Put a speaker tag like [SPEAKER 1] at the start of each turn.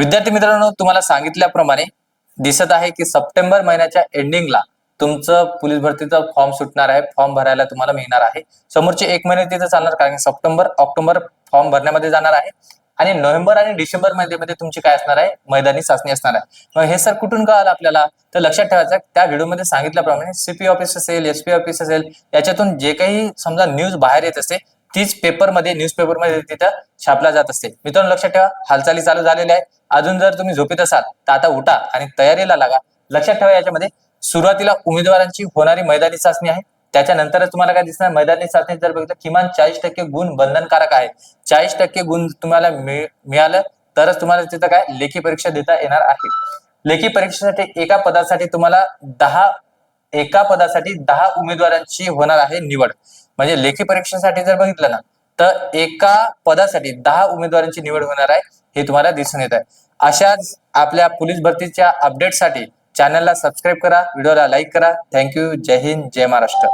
[SPEAKER 1] विद्यार्थी मित्रांनो तुम्हाला सांगितल्याप्रमाणे दिसत आहे की सप्टेंबर महिन्याच्या एंडिंगला तुमचं पोलीस भरतीचा फॉर्म सुटणार आहे. फॉर्म भरायला तुम्हाला मिळणार आहे. समोरचे एक महिने तिथे चालणार कारण सप्टेंबर ऑक्टोबर फॉर्म भरण्यामध्ये जाणार आहे. आणि नोव्हेंबर आणि डिसेंबर महिन्यामध्ये मध्ये तुमची काय असणार आहे? मैदानी चाचणी असणार आहे. मग हे सर कुठून कळालं आपल्याला? तर लक्षात ठेवायचं त्या व्हिडिओमध्ये सांगितल्याप्रमाणे सीपी ऑफिस असेल एसपी ऑफिस असेल याच्यातून जे काही समजा न्यूज बाहेर येत असते तीच पेपरमध्ये न्यूजपेपरमध्ये तिथं छापला जात असते. मित्रांनो लक्षात ठेवा हालचाली चालू झालेल्या आहे अजून जर तुम्ही झोपेत असाल तर आता उठा आणि तयारीला लागा. लक्षात ठेवा याच्यामध्ये सुरुवातीला उमेदवारांची होणारी मैदानी चाचणी आहे. त्याच्यानंतरच तुम्हाला काय दिसणार? मैदानी चाचणी जर बघितलं किमान चाळीस टक्के गुण बंधनकारक आहे. चाळीस टक्के गुण तुम्हाला मिळालं तरच तुम्हाला तिथं काय लेखी परीक्षा देता येणार आहे. लेखी परीक्षेसाठी एका पदासाठी तुम्हाला दहा एका पदासाठी दहा उमेदवारांची होणार आहे निवड. म्हणजे लेखी परीक्षेसाठी जर बघितलं ना तर एका पदासाठी दहा उमेदवारांची निवड होणार आहे हे तुम्हाला दिसून येत आहे. अशाच आपल्या पोलीस भरतीच्या अपडेटसाठी चॅनलला सबस्क्राईब करा व्हिडिओला लाईक करा. थँक्यू जय हिंद जय महाराष्ट्र.